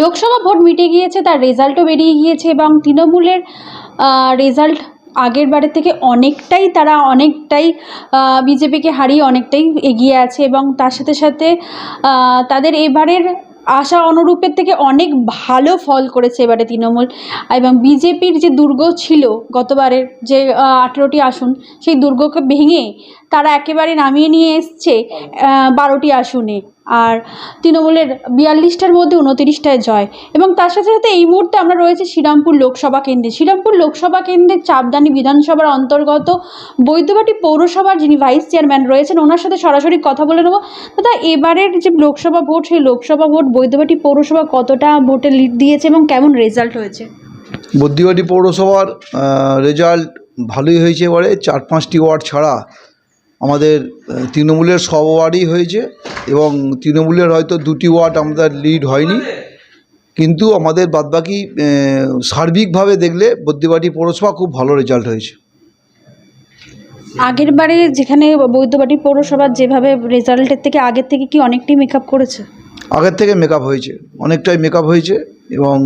Lok Sabha vote মিটে গিয়েছে, তার রেজাল্টও বেরিয়ে গিয়েছে এবং তৃণমূলের রেজাল্ট আগের বারের থেকে অনেকটাই তারা অনেকটাই বিজেপিকে হারিয়ে অনেকটাই এগিয়ে আছে এবং তার সাথে সাথে তাদের এবারের আশা অনুরূপের থেকে অনেক ভালো ফল করেছে এবারে তৃণমূল এবং বিজেপির যে দুর্গ ছিল গতবারের যে আঠেরোটি আসন, সেই দুর্গকে ভেঙে তারা একেবারে নামিয়ে নিয়ে এসছে বারোটি আসনে। আর তৃণমূলের বিয়াল্লিশটার মধ্যে উনতিরিশটায় জয়। এবং তার সাথে সাথে এই মুহূর্তে আমরা রয়েছে শ্রীরামপুর লোকসভা কেন্দ্রে। শ্রীরামপুর লোকসভা কেন্দ্রের চাপদানি বিধানসভার অন্তর্গত বৈদ্যবাটি পৌরসভার যিনি ভাইস চেয়ারম্যান রয়েছেন, ওনার সাথে সরাসরি কথা বলে নেব। দাদা, এবারের যে লোকসভা ভোট, সেই লোকসভা ভোট বৈদ্যবাটি পৌরসভা কতটা ভোটে লিড দিয়েছে এবং কেমন রেজাল্ট হয়েছে? বুদ্ধিবাটি পৌরসভার রেজাল্ট ভালোই হয়েছে এবারে। চার পাঁচটি ওয়ার্ড ছাড়া আমাদের তৃণমূলের সব ওয়ার্ডই হয়েছে এবং তৃণমূলের হয়তো দুটি ওয়ার্ড আমাদের লিড হয়নি। কিন্তু আমাদের বাদবাকি সার্বিকভাবে দেখলে বুদ্ধিবাটি পৌরসভা খুব ভালো রেজাল্ট হয়েছে। আগের বারে যেখানে বৈদ্যবাটি পৌরসভার যেভাবে রেজাল্টের থেকে আগের থেকে কি অনেকটাই মেকআপ করেছে? আগের থেকে মেকআপ হয়েছে অনেকটাই মেকআপ হয়েছে এবং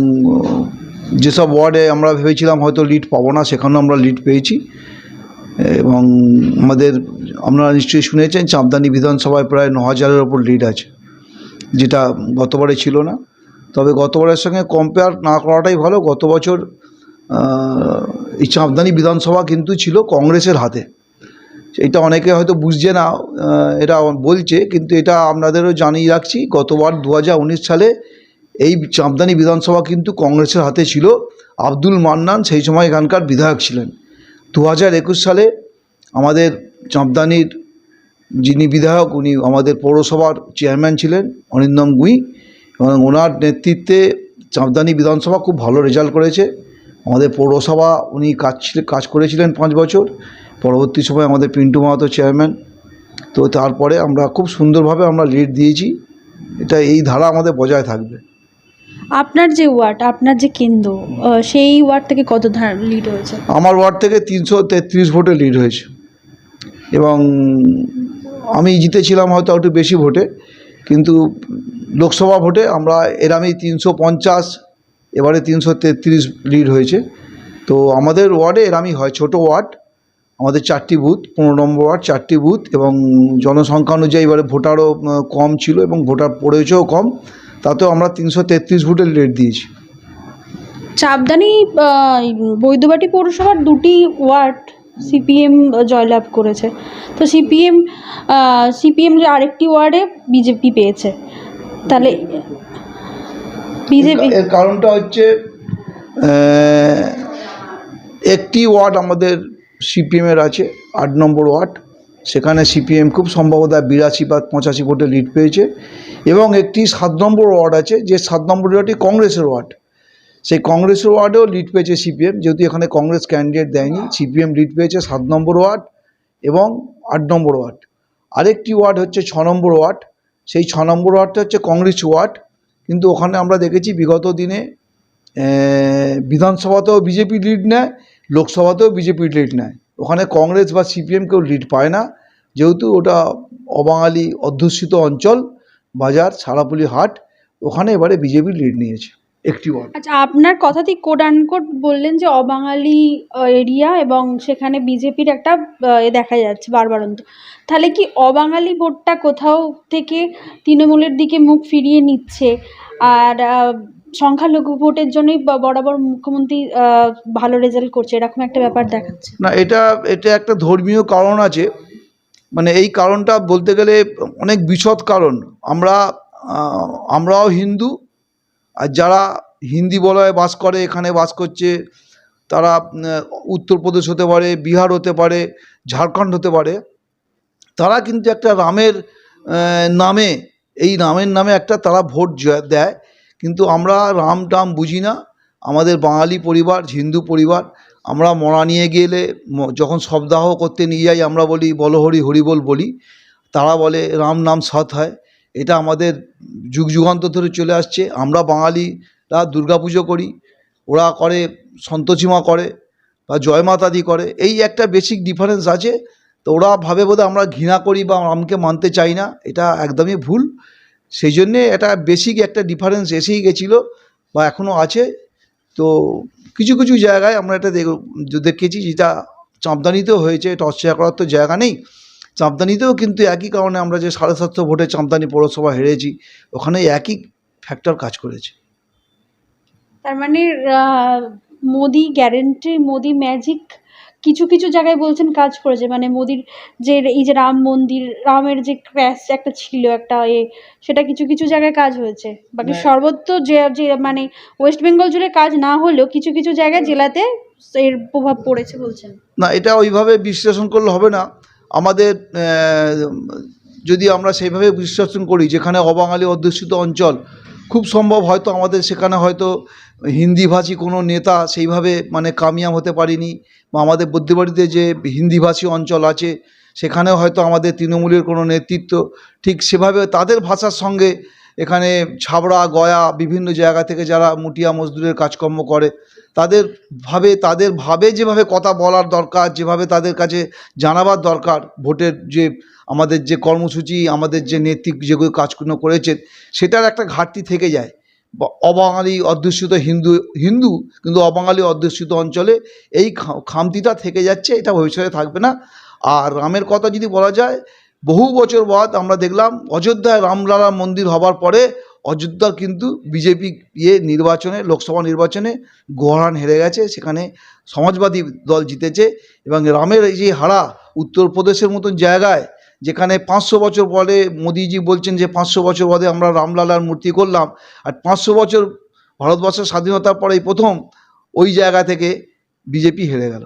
যেসব ওয়ার্ডে আমরা ভেবেছিলাম হয়তো লিড পাবো না সেখানেও আমরা লিড পেয়েছি। এবং আমাদের, আপনারা নিশ্চয়ই শুনেছেন চাঁদদানি বিধানসভায় প্রায় ন হাজারের ওপর লিড আছে, যেটা গতবারে ছিল না। তবে গতবারের সঙ্গে কম্পেয়ার না করাটাই ভালো। গত বছর এই চাঁদদানি বিধানসভা কিন্তু ছিল কংগ্রেসের হাতে। এটা অনেকে হয়তো বুঝছে না এটা বলছে, কিন্তু এটা আপনাদেরও জানিয়ে রাখছি, গতবার দু হাজার উনিশ সালে এই চাঁদদানি বিধানসভা কিন্তু কংগ্রেসের হাতে ছিল। আব্দুল মান্নান সেই সময় এখানকার বিধায়ক ছিলেন। দু হাজার একুশ সালে আমাদের চাঁদদানির যিনি বিধায়ক, উনি আমাদের পৌরসভার চেয়ারম্যান ছিলেন অরিন্দম গুই। এবং ওনার নেতৃত্বে চাঁদদানি বিধানসভা খুব ভালো রেজাল্ট করেছে। আমাদের পৌরসভা উনি কাজ কাজ করেছিলেন পাঁচ বছর। পরবর্তী সময় আমাদের পিন্টু মাহাতো চেয়ারম্যান। তো তারপরে আমরা খুব সুন্দরভাবে আমরা লিড দিয়েছি। এটা এই ধারা আমাদের বজায় থাকবে। আপনার যে ওয়ার্ড, আপনার যে কেন্দ্র সেই ওয়ার্ড থেকে কত লিড হয়েছে? আমার ওয়ার্ড থেকে তিনশো তেত্রিশ ভোটে লিড হয়েছে। এবং আমি জিতেছিলাম হয়তো একটু বেশি ভোটে, কিন্তু লোকসভা ভোটে আমরা এরামই তিনশো পঞ্চাশ, এবারে তিনশো তেত্রিশ লিড হয়েছে। তো আমাদের ওয়ার্ডে এরামই হয় ছোট ওয়ার্ড, আমাদের চারটি বুথ, পনেরো নম্বর ওয়ার্ড, চারটি বুথ এবং জনসংখ্যা অনুযায়ী এবারে ভোটারও কম ছিল এবং ভোটার পড়েছেও কম। তাতেও আমরা তিনশো তেত্রিশ ভোটে লিড দিয়েছি। চাপদানি বৈদ্যবাটি পৌরসভার দুটি ওয়ার্ড সিপিএম জয়লাভ করেছে। তো সিপিএম সিপিএম আরেকটি ওয়ার্ডে বিজেপি পেয়েছে। তাহলে বিজেপি এর কারণটা হচ্ছে একটি ওয়ার্ড আমাদের সিপিএমের আছে আট নম্বর ওয়ার্ড। সেখানে সিপিএম খুব সম্ভবত বিরাশি বা পঁচাশি ভোটে লিড পেয়েছে এবং একটি সাত নম্বর ওয়ার্ড আছে, যে সাত নম্বর ওয়ার্ডটি কংগ্রেসের ওয়ার্ড। সেই কংগ্রেসের ওয়ার্ডেও লিড পেয়েছে সিপিএম, যেহেতু এখানে কংগ্রেস ক্যান্ডিডেট দেয়নি, সিপিএম লিড পেয়েছে সাত নম্বর ওয়ার্ড এবং আট নম্বর ওয়ার্ড। আরেকটি ওয়ার্ড হচ্ছে ছ নম্বর ওয়ার্ড, সেই ছ নম্বর ওয়ার্ডটা হচ্ছে কংগ্রেস ওয়ার্ড, কিন্তু ওখানে আমরা দেখেছি বিগত দিনে বিধানসভাতেও বিজেপি লিড নেয়, লোকসভাতেও বিজেপি লিড নেয়। ওখানে কংগ্রেস বা সিপিএম কেউ লিড পায় না। যেহেতু ওটা অবাঙালি অধ্যুষিত অঞ্চল, বাজার, ছাড়াপুলি হাট, ওখানে এবারে বিজেপি লিড নিয়েছে একটি ওয়ার্ড। আচ্ছা আপনার কথাতেই কোড আনকোড বললেন যে অবাঙালি এরিয়া এবং সেখানে বিজেপির একটা এ দেখা যাচ্ছে বারবারন্ত তাহলে কি অবাঙালি ভোটটা কোথাও থেকে তৃণমূলের দিকে মুখ ফিরিয়ে নিচ্ছে? আর সংখ্যালঘু ভোটের জন্যই বরাবর মুখ্যমন্ত্রী ভালো রেজাল্ট করছে, এরকম একটা ব্যাপার দেখাচ্ছে। না, এটা এটা একটা ধর্মীয় কারণ আছে। মানে এই কারণটা বলতে গেলে অনেক বিশদ কারণ। আমরা আমরাও হিন্দু, আর যারা হিন্দি বলয়ে বাস করে, এখানে বাস করছে, তারা উত্তরপ্রদেশ হতে পারে, বিহার হতে পারে, ঝাড়খণ্ড হতে পারে, তারা কিন্তু একটা রামের নামে, এই রামের নামে একটা তারা ভোট দেয়। কিন্তু আমরা রাম টাম বুঝি না। আমাদের বাঙালি পরিবার, হিন্দু পরিবার, আমরা মরা নিয়ে গেলে যখন শবদাহ করতে নিয়ে যাই, আমরা বলি, বল হরি হরি বল তারা বলে, রাম নাম সৎ হয়। এটা আমাদের যুগ যুগান্তর ধরে চলে আসছে। আমরা বাঙালিরা দুর্গা পুজো করি। ওরা করে সন্তোষীমা করে বা জয়মাতাদি করে। এই একটা বেসিক ডিফারেন্স আছে। তো ওরা ভাবে বোধহয় আমরা ঘৃণা করি বা রামকে মানতে চাই না। এটা একদমই ভুল। সেই জন্যে এটা বেসিক একটা ডিফারেন্স এসেই গেছিল বা এখনও আছে। তো কিছু কিছু জায়গায় আমরা এটা দেখ- দেখেছি যেটা চাঁপদানিতেও হয়েছে অস্বীকার করার তো জায়গা নেই। চাঁপদানিতেও কিন্তু একই কারণে আমরা যে সাড়ে সাতশো ভোটে চাঁপদানি পৌরসভা হেরেছি, ওখানে একই ফ্যাক্টর কাজ করেছে। তার মানে মোদি গ্যারেন্টি মোদি ম্যাজিক কিছু কিছু জায়গায় বলছেন কাজ করেছে মানে মোদির যে এই যে রাম মন্দির রামের যে ক্র্যাশ একটা ছিল একটা এ সেটা কিছু কিছু জায়গায় কাজ হয়েছে। বাকি হ্যাঁ। সর্বত্র যে যে মানে ওয়েস্ট বেঙ্গল জুড়ে কাজ না হলেও কিছু কিছু জায়গায় জেলাতে এর প্রভাব পড়েছে বলছেন। না এটা ওইভাবে বিশ্লেষণ করলে হবে না। আমাদের যদি আমরা সেইভাবে বিশ্লেষণ করি যেখানে অবাঙালি অধ্যুষিত অঞ্চল খুব সম্ভব হয়তো আমাদের সেখানে হয়তো হিন্দিভাষী কোনো নেতা সেইভাবে মানে কামিয়াব হতে পারিনি। বা আমাদের বুদ্ধিবাড়িতে যে হিন্দিভাষী অঞ্চল আছে, সেখানেও হয়তো আমাদের তৃণমূলের কোনো নেতৃত্ব ঠিক সেভাবে তাদের ভাষার সঙ্গে এখানে ছাবড়া, গয়া বিভিন্ন জায়গা থেকে যারা মুটিয়া মজদুরের কাজকর্ম করে, তাদের ভাবে তাদের ভাবে যেভাবে কথা বলার দরকার, যেভাবে তাদের কাছে জানাবার দরকার, ভোটের যে আমাদের যে কর্মসূচি, আমাদের যে নেতৃত্ব যেগুলো কাজকর্ম করেছেন, সেটার একটা ঘাটতি থেকে যায়। অবাঙালি অধ্যুষিত হিন্দু হিন্দু কিন্তু অবাঙালি অধ্যুষিত অঞ্চলে এই খামতিটা থেকে যাচ্ছে, এটা ভবিষ্যতে থাকবে না। আর রামের কথা যদি বলা যায়, বহু বছর বাদ আমরা দেখলাম, অযোধ্যায় রামলালা মন্দির হবার পরে অযোধ্যার কিন্তু বিজেপি ইয়ে নির্বাচনে, লোকসভা নির্বাচনে গোহারান হেরে গেছে। সেখানে সমাজবাদী দল জিতেছে এবং রামের এই যে হারা উত্তরপ্রদেশের মতন জায়গায় যেখানে পাঁচশো বছর পরে মোদিজি বলছেন যে পাঁচশো বছর বাদে আমরা রামলালার মূর্তি করলাম। আর পাঁচশো বছর ভারতবর্ষের স্বাধীনতার পরেই প্রথম ওই জায়গা থেকে বিজেপি হেরে গেল।